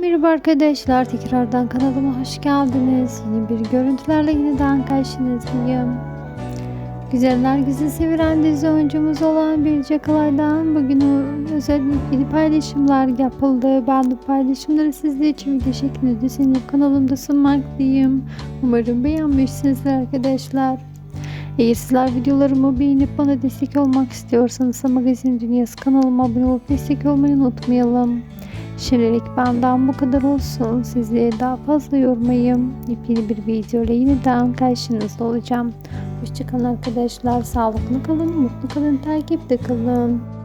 Merhaba arkadaşlar tekrardan kanalıma hoş geldiniz. Yeni bir görüntülerle yeniden karşınızdayım. Güzeller güzel sevilen dizi oyuncumuz olan Birce Kalay'dan bugün o- özel yeni paylaşımlar yapıldı. Ben bu paylaşımları sizler için video şeklinde düzenleyip kanalımda sunmaktayım. Umarım beğenmişsinizdir arkadaşlar. Eğer sizler videolarımı beğenip bana destek olmak istiyorsanız Magazin Dünyası kanalıma abone olup destek olmayı unutmayalım. Şimdilik benden bu kadar olsun. Sizleri daha fazla yormayayım. Yepyeni bir video ile yeniden karşınızda olacağım. Hoşçakalın arkadaşlar. Sağlıklı kalın, mutlu kalın, takipte kalın.